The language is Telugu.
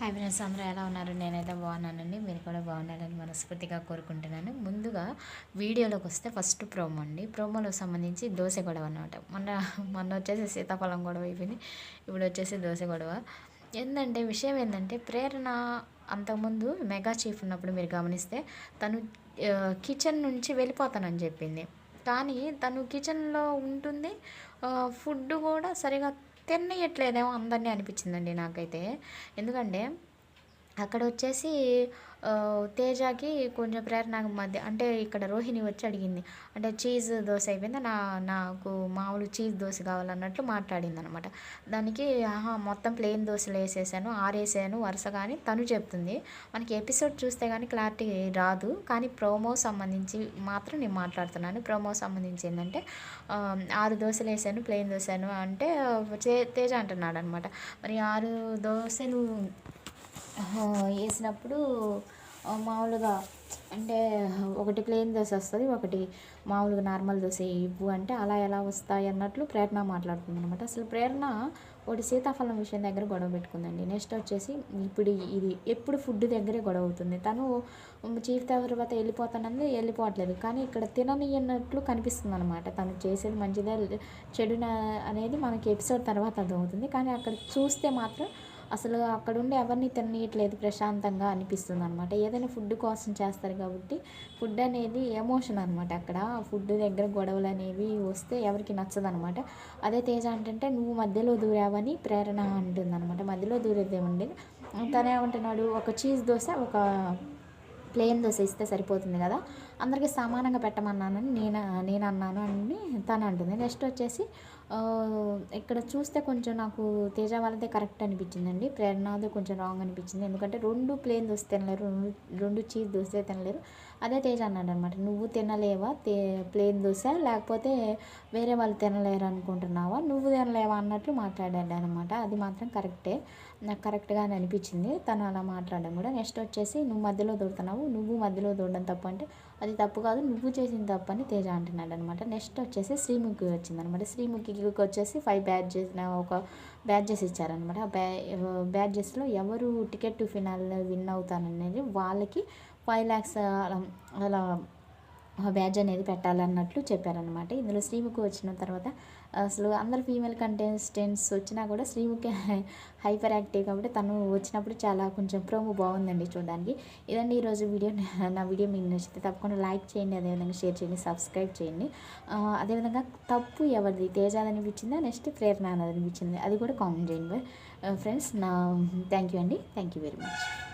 హాయ్ ఫ్రెండ్స్ అందరూ ఎలా ఉన్నారు? నేనైతే బాగున్నానండి. మీరు కూడా బాగున్నారని మనస్ఫూర్తిగా కోరుకుంటున్నాను. ముందుగా వీడియోలోకి వస్తే ఫస్ట్ ప్రోమో అండి. ప్రోమోలో సంబంధించి దోశ గొడవ అనమాట మొన్న మొన్న వచ్చేసి సీతాఫలం గొడవ అయిపోయింది. ఇప్పుడు వచ్చేసి దోశ గొడవ. ఏంటంటే విషయం ఏంటంటే ప్రేరణ అంతకుముందు మెగా చీఫ్ ఉన్నప్పుడు మీరు గమనిస్తే తను కిచెన్ నుంచి వెళ్ళిపోతానని చెప్పింది. కానీ తను కిచెన్లో ఉంటుంది. ఫుడ్ కూడా సరిగా తిన్నయట్లేదేమో అందరినీ అనిపించిందండి నాకైతే. ఎందుకంటే అక్కడ వచ్చేసి తేజకి కొంచెం ప్రేరణ మధ్య అంటే ఇక్కడ రోహిణి వచ్చి అడిగింది. అంటే చీజ్ దోశ అయిపోయిందా? నా నాకు మామూలు చీజ్ దోశ కావాలన్నట్లు మాట్లాడింది అనమాట దానికి ఆహా మొత్తం ప్లెయిన్ దోశలు వేసేసాను ఆరేసాను వరుస కానీ తను చెప్తుంది. మనకి ఎపిసోడ్ చూస్తే కానీ క్లారిటీ రాదు. కానీ ప్రోమో సంబంధించి మాత్రం నేను మాట్లాడుతున్నాను. ప్రోమో సంబంధించి ఏంటంటే ఆరు దోశలు వేసాను ప్లెయిన్ దోశను అంటే తేజ అంటున్నాడు అనమాట మరి ఆరు దోశలు వేసినప్పుడు మామూలుగా అంటే ఒకటి ప్లెయిన్ దోశ వస్తుంది ఒకటి మామూలుగా నార్మల్ దోశ. ఇవ్వు అంటే అలా ఎలా వస్తాయి అన్నట్లు ప్రేరణ మాట్లాడుతుంది అనమాట అసలు ప్రేరణ ఒకటి సీతాఫలం విషయం దగ్గర గొడవ పెట్టుకుందండి. నెక్స్ట్ వచ్చేసి ఇప్పుడు ఇది ఎప్పుడు ఫుడ్ దగ్గరే గొడవ అవుతుంది. తను చీఫ్ తర్వాత వెళ్ళిపోతానని వెళ్ళిపోవట్లేదు. కానీ ఇక్కడ తిననియన్నట్లు కనిపిస్తుంది అనమాట తను చేసేది మంచిదే చెడున అనేది మనకి ఎపిసోడ్ తర్వాత అర్థమవుతుంది. కానీ అక్కడ చూస్తే మాత్రం అసలు అక్కడ ఉండి ఎవరిని తిననీయట్లేదు ప్రశాంతంగా అనిపిస్తుంది అనమాట ఏదైనా ఫుడ్ కోసం చేస్తారు కాబట్టి ఫుడ్ అనేది ఎమోషన్ అనమాట అక్కడ. ఫుడ్ దగ్గర గొడవలు అనేవి వస్తే ఎవరికి నచ్చదనమాట అదే తేజ అంటే నువ్వు మధ్యలో దూరావని ప్రేరణ అంటుంది అనమాట మధ్యలో దూరేదేమండి తనేమంటున్నాడు ఒక చీజ్ దోశ ఒక ప్లేన్ దోశ ఇస్తే సరిపోతుంది కదా? అందరికీ సమానంగా పెట్టమన్నానని నేను నేను అన్నాను అని తను అంటుంది. నెక్స్ట్ వచ్చేసి ఇక్కడ చూస్తే కొంచెం నాకు తేజ వాళ్ళదే కరెక్ట్ అనిపించిందండి. ప్రేరణది కొంచెం రాంగ్ అనిపించింది. ఎందుకంటే రెండు ప్లేన్ దోశ తినలేరు రెండు చీజ్ దోశ తినలేరు. అదే తేజ అన్నాడు అనమాట నువ్వు తినలేవా? తే ప్లేన్ దోశ? లేకపోతే వేరే వాళ్ళు తినలేరు అనుకుంటున్నావా? నువ్వు తినలేవా? అన్నట్లు మాట్లాడాడు అనమాట అది మాత్రం కరెక్టే. నాకు కరెక్ట్గా అనిపించింది. తను అలా మాట్లాడడం కూడా. నెక్స్ట్ వచ్చేసి నువ్వు మధ్యలో దూడుతున్నావు. నువ్వు మధ్యలో దూడడం తప్పు. అంటే అది తప్పు కాదు నువ్వు చేసిన తప్పు అని తేజ అంటున్నాడు అనమాట నెక్స్ట్ వచ్చేసి శ్రీముఖి వచ్చింది అనమాట శ్రీముఖికి వచ్చేసి ఫైవ్ బ్యాడ్జెస్ ఒక బ్యాడ్జెస్ ఇచ్చారనమాట. ఆ బ్యా బ్యాడ్జెస్లో ఎవరు టికెట్ టు ఫినాల్ విన్ అవుతారనేది వాళ్ళకి ఫైవ్ ల్యాక్స్ అలా బ్యాడ్జ్ అనేది పెట్టాలన్నట్లు చెప్పారనమాట ఇందులో శ్రీముఖి వచ్చిన తర్వాత అసలు అందరు ఫీమేల్ కంటెస్టెంట్స్ వచ్చినా కూడా శ్రీముఖి హైపర్ యాక్టివ్ కాబట్టి తను వచ్చినప్పుడు చాలా కొంచెం ప్రోమో బాగుందండి చూడడానికి. ఇదండి ఈరోజు వీడియో. నా వీడియో మీకు నచ్చితే తప్పకుండా లైక్ చేయండి అదేవిధంగా షేర్ చేయండి సబ్స్క్రైబ్ చేయండి. అదేవిధంగా తప్పు ఎవరిది? తేజాది అనిపించిందా నెక్స్ట్ ప్రేరణ అనిపించింది. అది కూడా కామెంట్ చేయండి. ఫ్రెండ్స్ నా థ్యాంక్ యూ అండి. Thank you very much